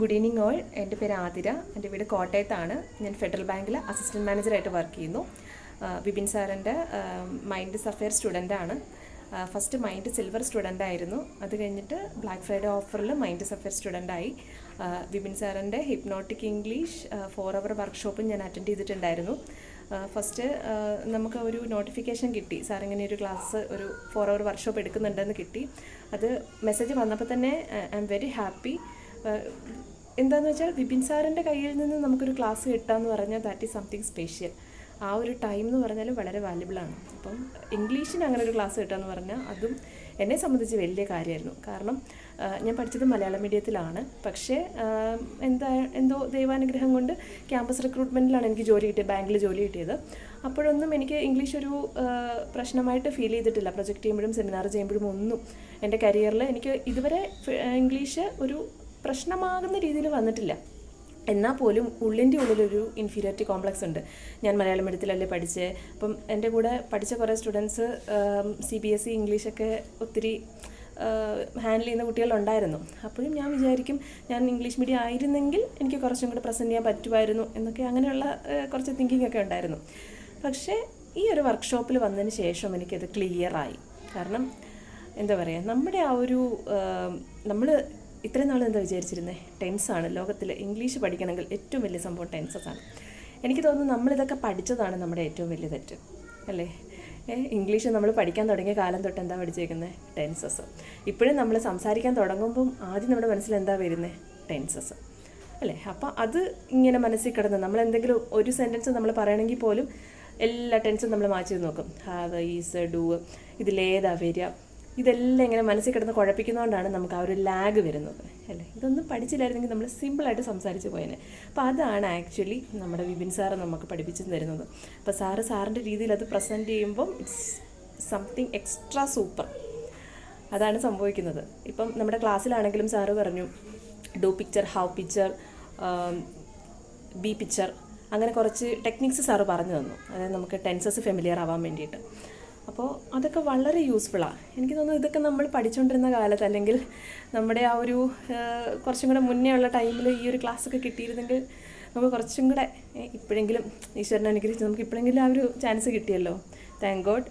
Good evening all എന്റെ പേര് ആതിര. എന്റെ വീട് കോട്ടയത്താണ്. ഞാൻ ഫെഡറൽ ബാങ്കിൽ അസിസ്റ്റന്റ് മാനേജറായിട്ട് വർക്ക് ചെയ്യുന്നു. വിപിൻ സാറിന്റെ മൈൻഡ് സഫയർ സ്റ്റുഡന്റാണ് ഫസ്റ്റ് മൈൻഡ് സിൽവർ സ്റ്റുഡന്റ് ആയിരുന്നു. അത് കഴിഞ്ഞിട്ട് ബ്ലാക്ക് ഫ്രൈഡേ ഓഫറിൽ മൈൻഡ് സഫയർ സ്റ്റുഡന്റായി വിപിൻ സാറിന്റെ ഹിപ്നോട്ടിക് ഇംഗ്ലീഷ് ഫോർ അവർ വർക്ക്ഷോപ്പും ഞാൻ അറ്റൻഡ് ചെയ്തിട്ടുണ്ടായിരുന്നു. ഫസ്റ്റ് നമുക്ക് ഒരു നോട്ടിഫിക്കേഷൻ കിട്ടി. സാർ ഇങ്ങനെ ഒരു ക്ലാസ് ഒരു ഫോർ അവർ വർക്ക്ഷോപ്പ് എടുക്കുന്നുണ്ടെന്ന് കിട്ടി. അത് മെസ്സേജ് വന്നപ്പോൾ തന്നെ ഐ എം വെരി ഹാപ്പി എന്താണെന്ന് വെച്ചാൽ വിപിൻ സാറിന്റെ കയ്യിൽ നിന്ന് നമുക്കൊരു ക്ലാസ് കിട്ടാന്ന് പറഞ്ഞാൽ ദാറ്റ് ഈസ് സംതിങ് സ്പെഷ്യൽ ആ ഒരു ടൈം എന്ന് പറഞ്ഞാൽ വളരെ വാല്യബിൾ ആണ്. അപ്പം ഇംഗ്ലീഷിന് അങ്ങനെ ഒരു ക്ലാസ് കിട്ടുക പറഞ്ഞാൽ അതും എന്നെ സംബന്ധിച്ച് വലിയ കാര്യമായിരുന്നു. കാരണം ഞാൻ പഠിച്ചത് മലയാള മീഡിയത്തിലാണ് പക്ഷേ എന്താ എന്തോ ദൈവാനുഗ്രഹം കൊണ്ട് ക്യാമ്പസ് റിക്രൂട്ട്മെന്റിലാണ് എനിക്ക് ജോലി കിട്ടിയത് ബാങ്കിൽ ജോലി കിട്ടിയത്. അപ്പോഴൊന്നും എനിക്ക് ഇംഗ്ലീഷ് ഒരു പ്രശ്നമായിട്ട് ഫീൽ ചെയ്തിട്ടില്ല. പ്രൊജക്റ്റ് ചെയ്യുമ്പോഴും സെമിനാർ ചെയ്യുമ്പോഴും ഒന്നും എന്റെ കരിയറിൽ എനിക്ക് ഇതുവരെ ഇംഗ്ലീഷ് ഒരു പ്രശ്നമാകുന്ന രീതിയിൽ വന്നിട്ടില്ല. എന്നാൽ പോലും ഉള്ളിന്റെ ഉള്ളിലൊരു ഇൻഫീരിയോറിറ്റി കോംപ്ലക്സ് ഉണ്ട്. ഞാൻ മലയാളം മീഡിയത്തിലല്ലേ പഠിച്ചേ? അപ്പം എന്റെ കൂടെ പഠിച്ച കുറേ students C B S E ഇംഗ്ലീഷൊക്കെ ഒത്തിരി ഹാൻഡിൽ ചെയ്യുന്ന കുട്ടികളുണ്ടായിരുന്നു. അപ്പോഴും ഞാൻ വിചാരിക്കും ഞാൻ ഇംഗ്ലീഷ് മീഡിയം ആയിരുന്നെങ്കിൽ എനിക്ക് കുറച്ചും കൂടെ പ്രസന്റ് ചെയ്യാൻ പറ്റുമായിരുന്നു എന്നൊക്കെ അങ്ങനെയുള്ള കുറച്ച് തിങ്കിങ് ഒക്കെ ഉണ്ടായിരുന്നു. പക്ഷേ ഈ ഒരു വർക്ക്ഷോപ്പിൽ വന്നതിന് ശേഷം എനിക്കത് ക്ലിയറായി കാരണം എന്താ പറയുക നമ്മുടെ ആ ഒരു നമ്മൾ ഇത്രയും നാൾ എന്താ വിചാരിച്ചിരുന്നത് ടെൻസാണ് ലോകത്തിൽ ഇംഗ്ലീഷ് പഠിക്കണമെങ്കിൽ ഏറ്റവും വലിയ സംഭവം ടെൻസസ് ആണ്. എനിക്ക് തോന്നുന്നു നമ്മളിതൊക്കെ പഠിച്ചതാണ് നമ്മുടെ ഏറ്റവും വലിയ തെറ്റ്. അല്ലേ? ഇംഗ്ലീഷ് നമ്മൾ പഠിക്കാൻ തുടങ്ങിയ കാലം തൊട്ട് എന്താ പഠിച്ചേക്കുന്നത് ടെൻസസ് ഇപ്പോഴും നമ്മൾ സംസാരിക്കാൻ തുടങ്ങുമ്പം ആദ്യം നമ്മുടെ മനസ്സിൽ എന്താ വരുന്നത് ടെൻസസ് അല്ലേ? അപ്പോൾ അത് ഇങ്ങനെ മനസ്സിൽ കിടന്ന് നമ്മൾ എന്തെങ്കിലും ഒരു സെന്റൻസ് നമ്മൾ പറയണമെങ്കിൽ പോലും എല്ലാ ടെൻസും നമ്മൾ മാറ്റി നോക്കും. ഹാവ് ഈസ് ഡു ഇതിലേതാ വരിക? ഇതെല്ലാം ഇങ്ങനെ മനസ്സിൽ കിടന്ന് കുഴപ്പിക്കുന്നതുകൊണ്ടാണ് നമുക്ക് ആ ഒരു ലാഗ് വരുന്നത് അല്ലേ? ഇതൊന്നും പഠിച്ചില്ലായിരുന്നെങ്കിൽ നമ്മൾ സിമ്പിളായിട്ട് സംസാരിച്ച് പോയേനെ. അപ്പോൾ അതാണ് ആക്ച്വലി നമ്മുടെ വിപിൻ സാറ് നമുക്ക് പഠിപ്പിച്ചു തരുന്നത്. അപ്പോൾ സാറ് സാറിന്റെ രീതിയിൽ അത് പ്രസന്റ് ചെയ്യുമ്പം ഇറ്റ്സ് സംതിങ് എക്സ്ട്രാ സൂപ്പർ അതാണ് സംഭവിക്കുന്നത്. ഇപ്പം നമ്മുടെ ക്ലാസ്സിലാണെങ്കിലും സാറ് പറഞ്ഞു do picture how picture be picture അങ്ങനെ കുറച്ച് ടെക്നിക്സ് സാറ് പറഞ്ഞു തന്നു. അതായത് നമുക്ക് ടെൻസസ് ഫെമിലിയർ ആവാൻ വേണ്ടിയിട്ട്. അപ്പോൾ അതൊക്കെ വളരെ യൂസ്ഫുള്ളാണ് എനിക്ക് തോന്നുന്നു ഇതൊക്കെ നമ്മൾ പഠിച്ചുകൊണ്ടിരുന്ന കാലത്ത് അല്ലെങ്കിൽ നമ്മുടെ ആ ഒരു കുറച്ചും കൂടെ മുന്നേ ഉള്ള ടൈമിൽ ഈ ഒരു ക്ലാസ്സൊക്കെ കിട്ടിയിരുന്നെങ്കിൽ നമുക്ക് കുറച്ചും കൂടെ ഇപ്പോഴെങ്കിലും ഈശ്വരനെ അനുഗ്രഹിച്ച് നമുക്ക് ഇപ്പോഴെങ്കിലും ആ ഒരു ചാൻസ് കിട്ടിയല്ലോ. താങ്ക് ഗോഡ്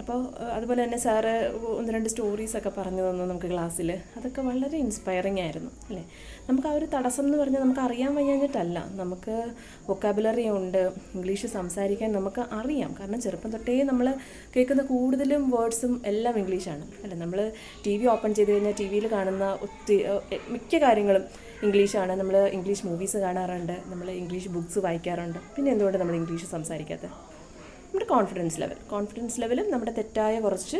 അപ്പോൾ അതുപോലെ തന്നെ സാറ് ഒന്ന് രണ്ട് സ്റ്റോറീസ് ഒക്കെ പറഞ്ഞു തന്നു നമുക്ക് ക്ലാസ്സിൽ അതൊക്കെ വളരെ ഇൻസ്പയറിംഗ് ആയിരുന്നു അല്ലേ? നമുക്ക് ആ ഒരു തടസ്സം എന്ന് പറഞ്ഞാൽ നമുക്ക് അറിയാൻ വയ്യാഞ്ഞിട്ടല്ല. നമുക്ക് വൊക്കാബുലറി ഉണ്ട് ഇംഗ്ലീഷ് സംസാരിക്കാൻ നമുക്ക് അറിയാം. കാരണം ചെറുപ്പം തൊട്ടേ നമ്മൾ കേൾക്കുന്ന കൂടുതലും വേർഡ്സും എല്ലാം ഇംഗ്ലീഷാണ് അല്ലേ? നമ്മൾ ടി വി ഓപ്പൺ ചെയ്ത് കഴിഞ്ഞാൽ ടി വിയിൽ കാണുന്ന ഒത്തിരി മിക്ക കാര്യങ്ങളും ഇംഗ്ലീഷാണ് നമ്മൾ ഇംഗ്ലീഷ് മൂവീസ് കാണാറുണ്ട് നമ്മൾ ഇംഗ്ലീഷ് ബുക്ക്സ് വായിക്കാറുണ്ട്. പിന്നെ എന്തുകൊണ്ട് നമ്മൾ ഇംഗ്ലീഷ് സംസാരിക്കാത്തത്? നമ്മുടെ കോൺഫിഡൻസ് ലെവൽ കോൺഫിഡൻസ് ലെവലും നമ്മുടെ തെറ്റായ കുറച്ച്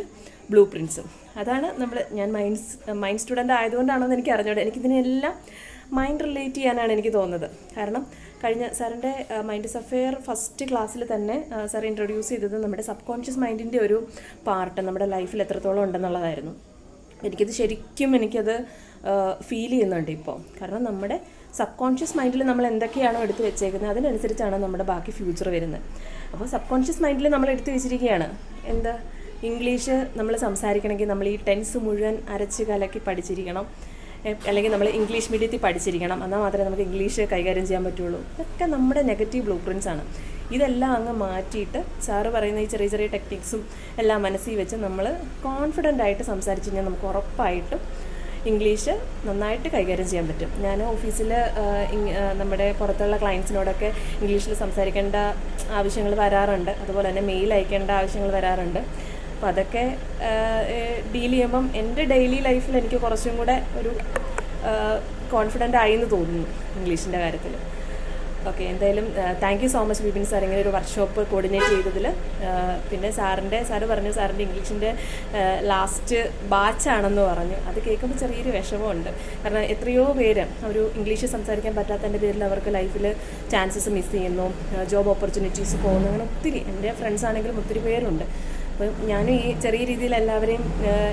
ബ്ലൂ പ്രിൻസും അതാണ് നമ്മൾ ഞാൻ മൈൻഡ്സ് മൈൻഡ് സ്റ്റുഡന്റ് ആയതുകൊണ്ടാണെന്ന് എനിക്ക് അറിഞ്ഞൂടെ. എനിക്കിതിനെല്ലാം മൈൻഡ് റിലേറ്റ് ചെയ്യാനാണ് എനിക്ക് തോന്നുന്നത്. കാരണം കഴിഞ്ഞ സാറിന്റെ മൈൻഡ് സഫെയർ ഫസ്റ്റ് ക്ലാസ്സിൽ തന്നെ സാർ ഇൻട്രൊഡ്യൂസ് ചെയ്തത് നമ്മുടെ സബ് കോൺഷ്യസ് മൈൻഡിന്റെ ഒരു പാർട്ട് നമ്മുടെ ലൈഫിൽ എത്രത്തോളം ഉണ്ടെന്നുള്ളതായിരുന്നു. എനിക്കത് ശരിക്കും എനിക്കത് ഫീൽ ചെയ്യുന്നുണ്ട് ഇപ്പോൾ കാരണം നമ്മുടെ സബ് കോൺഷ്യസ് മൈൻഡിൽ നമ്മൾ എന്തൊക്കെയാണോ എടുത്ത് വെച്ചേക്കുന്നത് അതിനനുസരിച്ചാണ് നമ്മുടെ ബാക്കി ഫ്യൂച്ചർ വരുന്നത്. അപ്പോൾ സബ് കോൺഷ്യസ് മൈൻഡിൽ നമ്മൾ എടുത്ത് വെച്ചിരിക്കുകയാണ്. എന്താ? ഇംഗ്ലീഷ് നമ്മൾ സംസാരിക്കണമെങ്കിൽ നമ്മൾ ഈ ടെൻസ് മുഴുവൻ അരച്ച് കലക്കി പഠിച്ചിരിക്കണം. അല്ലെങ്കിൽ നമ്മൾ ഇംഗ്ലീഷ് മീഡിയത്തിൽ പഠിച്ചിരിക്കണം. എന്നാൽ മാത്രമേ നമുക്ക് ഇംഗ്ലീഷ് കൈകാര്യം ചെയ്യാൻ പറ്റുള്ളൂ. ഇതൊക്കെ നമ്മുടെ നെഗറ്റീവ് ബ്ലൂ പ്രിൻസ് ആണ്. ഇതെല്ലാം അങ്ങ് മാറ്റിയിട്ട് സാറ് പറയുന്ന ഈ ചെറിയ ചെറിയ ടെക്നിക്സും എല്ലാം മനസ്സിൽ വെച്ച് നമ്മൾ കോൺഫിഡന്റ് ആയിട്ട് സംസാരിച്ച് കഴിഞ്ഞാൽ നമുക്ക് ഉറപ്പായിട്ടും ഇംഗ്ലീഷ് നന്നായിട്ട് കൈകാര്യം ചെയ്യാൻ പറ്റും. ഞാൻ ഓഫീസിൽ നമ്മുടെ പുറത്തുള്ള ക്ലയൻസിനോടൊക്കെ ഇംഗ്ലീഷിൽ സംസാരിക്കേണ്ട ആവശ്യങ്ങൾ വരാറുണ്ട്. അതുപോലെ തന്നെ മെയിൽ അയക്കേണ്ട ആവശ്യങ്ങൾ വരാറുണ്ട്. അപ്പോൾ അതൊക്കെ ഡീൽ ചെയ്യുമ്പം എന്റെ ഡെയിലി ലൈഫിൽ എനിക്ക് കുറച്ചും കൂടെ ഒരു കോൺഫിഡന്റ് ആയി എന്ന് തോന്നുന്നു ഇംഗ്ലീഷിന്റെ കാര്യത്തിൽ ഓക്കെ എന്തായാലും thank you so much Vipin sir ഇങ്ങനെ ഒരു വർക്ക്ഷോപ്പ് കോർഡിനേറ്റ് ചെയ്തതിൽ പിന്നെ സാറിന്റെ സാറ് പറഞ്ഞു സാറിന്റെ ഇംഗ്ലീഷിന്റെ ലാസ്റ്റ് ബാച്ചാണെന്ന് പറഞ്ഞു. അത് കേൾക്കുമ്പോൾ ചെറിയൊരു വിഷമമുണ്ട്. കാരണം എത്രയോ പേര് ഒരു ഇംഗ്ലീഷ് സംസാരിക്കാൻ പറ്റാത്തതിന്റെ പേരിൽ അവർക്ക് ലൈഫിൽ ചാൻസസ് മിസ് ചെയ്യുന്നു ജോബ് ഓപ്പർച്യൂണിറ്റീസ് പോകുന്നു അങ്ങനെ ഒത്തിരി. എന്റെ ഫ്രണ്ട്സ് ആണെങ്കിലും ഒത്തിരി പേരുണ്ട്. അപ്പം ഞാനും ഈ ചെറിയ രീതിയിൽ എല്ലാവരെയും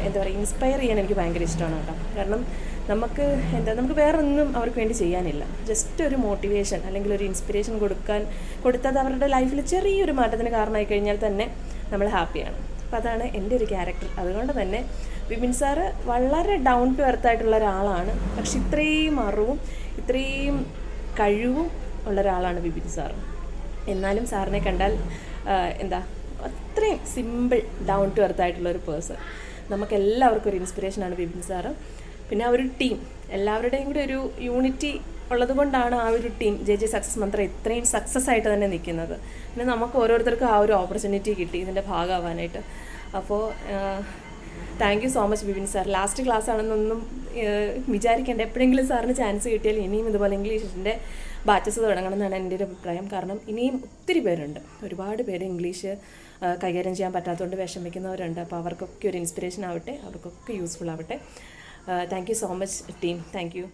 എന്താ പറയുക ഇൻസ്പയർ ചെയ്യാൻ എനിക്ക് ഭയങ്കര ഇഷ്ടമാണ് കേട്ടോ. കാരണം നമുക്ക് എന്താ നമുക്ക് വേറെ ഒന്നും അവർക്ക് വേണ്ടി ചെയ്യാനില്ല. ജസ്റ്റ് ഒരു മോട്ടിവേഷൻ അല്ലെങ്കിൽ ഒരു ഇൻസ്പിറേഷൻ കൊടുക്കാൻ കൊടുത്തത് അവരുടെ ലൈഫിൽ ചെറിയൊരു മാറ്റത്തിന് കാരണമായി കഴിഞ്ഞാൽ തന്നെ നമ്മൾ ഹാപ്പിയാണ് അപ്പം അതാണ് എന്റെ ഒരു ക്യാരക്ടർ അതുകൊണ്ട് തന്നെ വിപിൻ സാറ് വളരെ ഡൗൺ ടു എർത്ത് ആയിട്ടുള്ള ഒരാളാണ്. പക്ഷെ ഇത്രയും അറിവും ഇത്രയും കഴിവും ഉള്ള ഒരാളാണ് വിപിൻ സാർ എന്നാലും സാറിനെ കണ്ടാൽ എന്താ അത്രയും സിമ്പിൾ ഡൗൺ ടു എർത്ത് ആയിട്ടുള്ള ഒരു പേഴ്സൺ നമുക്ക് എല്ലാവർക്കും ഒരു ഇൻസ്പിറേഷനാണ് വിപിൻ സാറ് പിന്നെ ആ ഒരു ടീം എല്ലാവരുടെയും കൂടെ ഒരു യൂണിറ്റി ഉള്ളത് കൊണ്ടാണ് ആ ഒരു team J J success mantra ഇത്രയും സക്സസ് ആയിട്ട് തന്നെ നിൽക്കുന്നത്. പിന്നെ നമുക്ക് ഓരോരുത്തർക്കും ആ ഒരു ഓപ്പർച്യൂണിറ്റി കിട്ടി ഇതിന്റെ ഭാഗമാവാനായിട്ട്. അപ്പോൾ thank you so much Bibin sir last class ആണെന്നൊന്നും വിചാരിക്കേണ്ട. എപ്പോഴെങ്കിലും സാറിന് ചാൻസ് കിട്ടിയാൽ ഇനിയും ഇതുപോലെ ഇംഗ്ലീഷിന്റെ ബാച്ചസ് തുടങ്ങണം എന്നാണ് എന്റെ ഒരു അഭിപ്രായം. കാരണം ഇനിയും ഒത്തിരി പേരുണ്ട്. ഒരുപാട് പേര് ഇംഗ്ലീഷ് കൈകാര്യം ചെയ്യാൻ പറ്റാത്തതുകൊണ്ട് വിഷമിക്കുന്നവരുണ്ട്. അപ്പോൾ അവർക്കൊക്കെ ഒരു ഇൻസ്പിറേഷൻ ആവട്ടെ അവർക്കൊക്കെ യൂസ്ഫുൾ ആവട്ടെ. Thank you so much team thank you